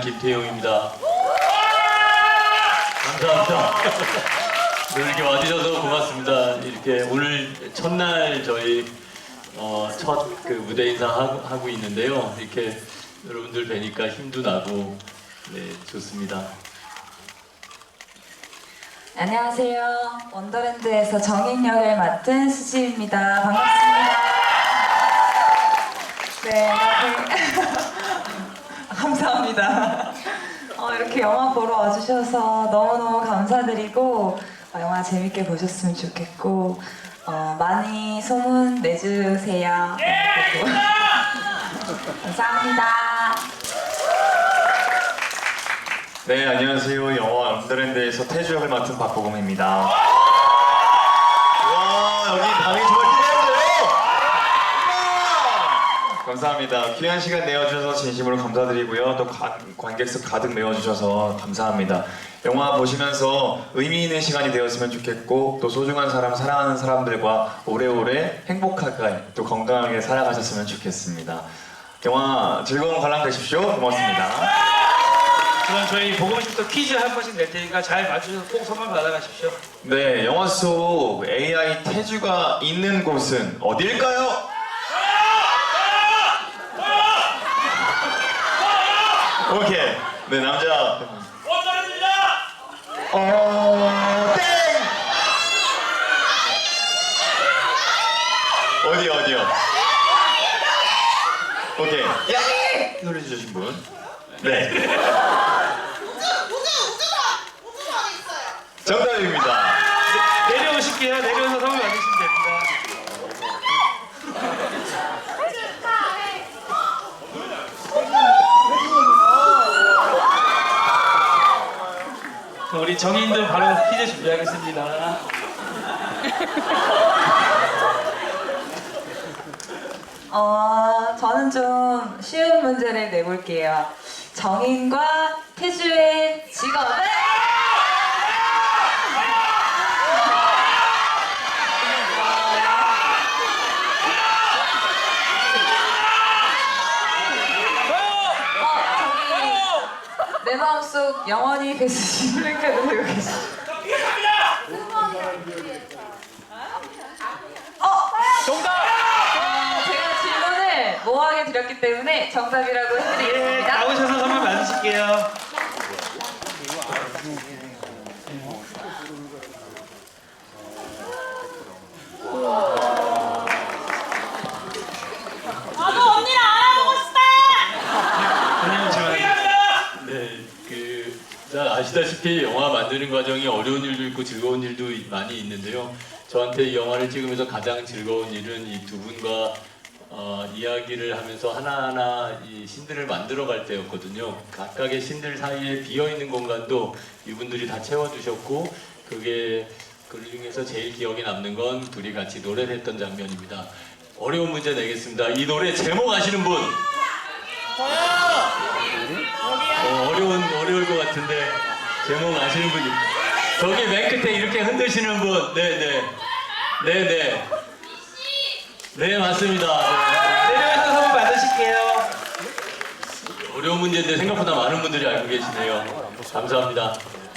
김태용입니다. 감사합니다. 늘 이렇게 와주셔서 고맙습니다. 이렇게 오늘 첫날 저희 어, 첫 그 무대 인사 하고, 있는데요. 이렇게 여러분들 뵈니까 힘도 나고 네 좋습니다. 안녕하세요. 원더랜드에서 정인 역을 맡은 수지입니다. 반갑습니다. 네, 이렇게 감사합니다. 어, 이렇게 영화 보러 와주셔서 너무너무 감사드리고 어, 영화 재밌게 보셨으면 좋겠고 어, 많이 소문 내주세요. 그리고 감사합니다. 네, 안녕하세요. 영화 언더랜드에서 태주 역을 맡은 박보검입니다. 와, 여기 방이 정말 크네요. 감사합니다. 귀한 시간 내어주셔서 진심으로 감사드리고요. 또 관, 관객석 가득 메워주셔서 감사합니다. 영화 보시면서 의미 있는 시간이 되었으면 좋겠고 또 소중한 사람, 사랑하는 사람들과 오래오래 행복하게 또 건강하게 살아가셨으면 좋겠습니다. 영화 즐거운 관람 되십시오. 고맙습니다. 그럼 저희 보고싶도 퀴즈 한 번씩 낼 테니까 잘 맞추셔서 꼭 선물 받아가십시오. 네, 영화 속 AI 태주가 있는 곳은 어딜까요? 네, 남자. 어, 땡! 어디, 어디요? 오케이. 야! 소리 주신 분. 네. 정답입니다. 내려오실게요. 내려오서 선물 받으시면 됩니다. 우리 정인들 바로 퀴즈 준비하겠습니다. 어, 저는 좀 쉬운 문제를 내볼게요. 정인과 태주의 직업은? 어, 저기 내 마음속 영원히 계시는 랭크를 들고 계시. 정답! 어, 제가 질문을 모호하게 드렸기 때문에 정답이라고 예, 해드리겠습니다. 나오셔서 선물 받으실게요. 아시다시피 영화 만드는 과정이 어려운 일도 있고 즐거운 일도 많이 있는데요. 저한테 이 영화를 찍으면서 가장 즐거운 일은 이 두 분과 어, 이야기를 하면서 하나하나 이 신들을 만들어 갈 때였거든요. 각각의 신들 사이에 비어 있는 공간도 이분들이 다 채워주셨고 그게 그 중에서 제일 기억에 남는 건 둘이 같이 노래를 했던 장면입니다. 어려운 문제 내겠습니다. 이 노래 제목 아시는 분? 어, 어려운 어려울 것 같은데 제목 아시는 분이 저기 맨 끝에 이렇게 흔드시는 분, 네네, 네네, 네 맞습니다. 내려오셔서 선물 받으실게요. 네. 어려운 문제인데 생각보다 많은 분들이 알고 계시네요. 감사합니다.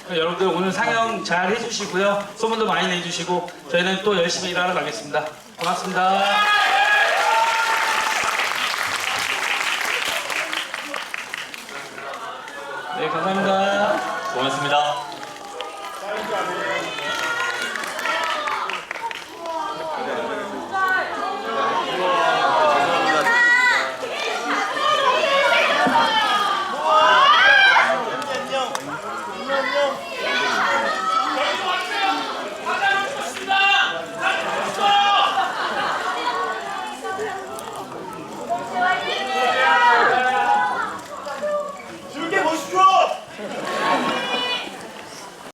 여러분들 오늘 상영 잘 해주시고요. 소문도 많이 내주시고 저희는 또 열심히 일하러 가겠습니다. 고맙습니다. 네, 감사합니다. 고맙습니다.